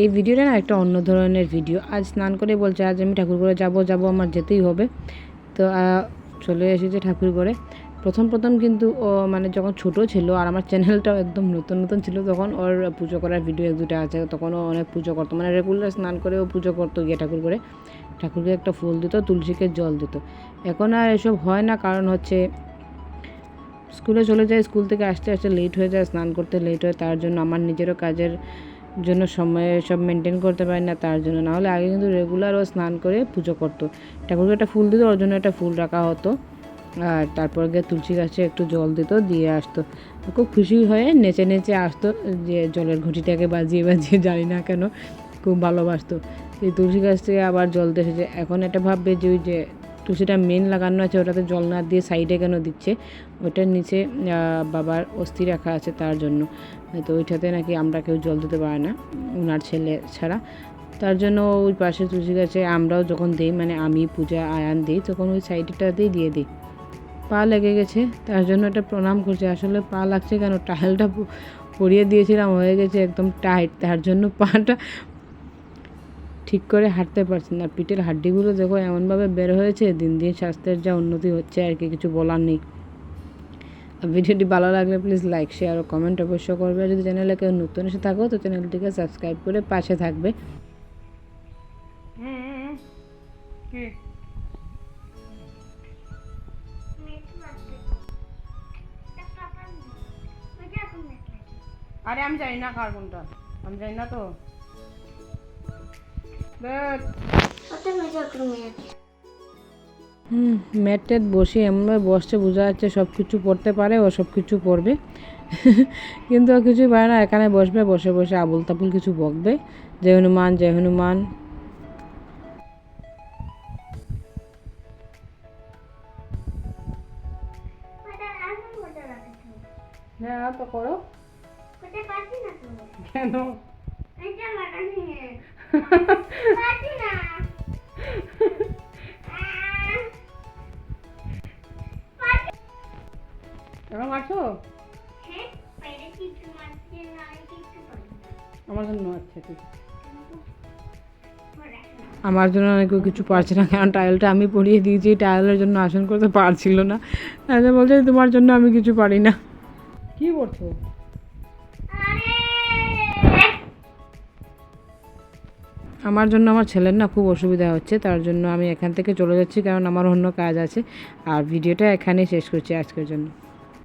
এই ভিডিওটা না একটা অন্য ধরনের ভিডিও। আজ স্নান করে বলছে, আজ আমি ঠাকুর করে যাব যাব, আমার যেতেই হবে। তো চলে এসেছে ঠাকুর করে প্রথম প্রথম কিন্তু ও মানে যখন ছোট ছিল আর আমার চ্যানেলটাও একদম নতুন নতুন ছিল, তখন ওর পুজো করার ভিডিও এক, দুটো আছে, তখন ও অনেক পুজো করতো। মানে রেগুলার স্নান করে ও পুজো করতো গিয়ে ঠাকুর করে ঠাকুরকে একটা ফুল দিত, তুলসীকে জল দিত। এখন আর এসব হয় না, কারণ হচ্ছে স্কুলে চলে যায়, স্কুল থেকে আসতে আসতে লেট হয়ে যায়, স্নান করতে লেট হয়, তার জন্য আমার নিজেরও কাজের জন্য সময়ে, সব মেনটেন করতে পারি না, তার জন্য। নাহলে আগে কিন্তু রেগুলার ও স্নান করে পুজো করতো। ঠাকুরকে একটা ফুল দিত, ওর জন্য একটা ফুল রাখা হতো। আর তারপর গিয়ে তুলসী গাছে একটু জল দিত, দিয়ে আসতো। খুব খুশি হয়ে নেচে নেচে আসতো, যে জলের ঘুঁটিটাকে বাজিয়ে বাজিয়ে জানি না কেন, খুব ভালোবাসতো। এই তুলসী গাছ থেকে আবার জল দিয়ে এসেছে। এখন এটা ভাববে যে ওই যে তুলসীটা মেন লাগানো আছে, ওটাতে জল না দিয়ে সাইডে কেন দিচ্ছে? ওটার নিচে বাবার অস্থি রাখা আছে তার জন্য। তো ওইটাতে নাকি আমরা কেউ জল দিতে পারে না ওনার ছেলে ছাড়া। তার জন্য ওই পাশে তুলসী গাছে আমরাও যখন দিই মানে আমি পূজা, আয়ান দিই, তখন ওই সাইডটাতেই দিয়ে দিই। পা লেগে গেছে, তার জন্য এটা প্রণাম করছে। আসলে পা লাগছে কেন? টাইলটা পরিয়ে দিয়েছিলাম, হয়ে গেছে একদম টাইট তার জন্য পাটা ঠিক করে হাঁটতে পারছি না। পিঠের হাড্ডিগুলো দেখো এমনভাবে বের হয়েছে, দিন দিন স্বাস্থ্যের যা উন্নতি হচ্ছে আর কি, কিছু বলার নেই। ভিডিওটি ভালো লাগলে প্লিজ লাইক শেয়ার ও কমেন্ট অবশ্যই করবে। যদি চ্যানেলে কেউ নতুন এসে থাকো, তো চ্যানেলটিকে সাবস্ক্রাইব করে পাশে থাকবে। আরে আমি জানি না কার কোনটা। আমি জানি না তো। হুম ম্যাট ট্যাট বসে এমনভাবে বসছে বোঝা যাচ্ছে সব কিছু পড়তে পারে ও সব কিছু পড়বে। কিন্তু ও কিছুই পারে না এখানে বসবে বসে বসে আবুল তাবুল কিছু বকবে। জয় হনুমান জয় হনুমান। হ্যাঁ তো করো। কেন? আমার জন্য আচ্ছা ঠিক আমার জন্য অনেক কিছু পারছে না, কারণ টাইলটা আমি পরিয়ে দিয়েছি টাইলের জন্য আসন করতে পারছিল না। তাই বলছে, তোমার জন্য আমি কিছু পারি না। কি করছ? আমার জন্য আমার ছেলের না খুব অসুবিধা হচ্ছে, তার জন্য আমি এখান থেকে চলে যাচ্ছি, কারণ আমার অন্য কাজ আছে। আর ভিডিওটা এখানেই শেষ করছি আজকের জন্য।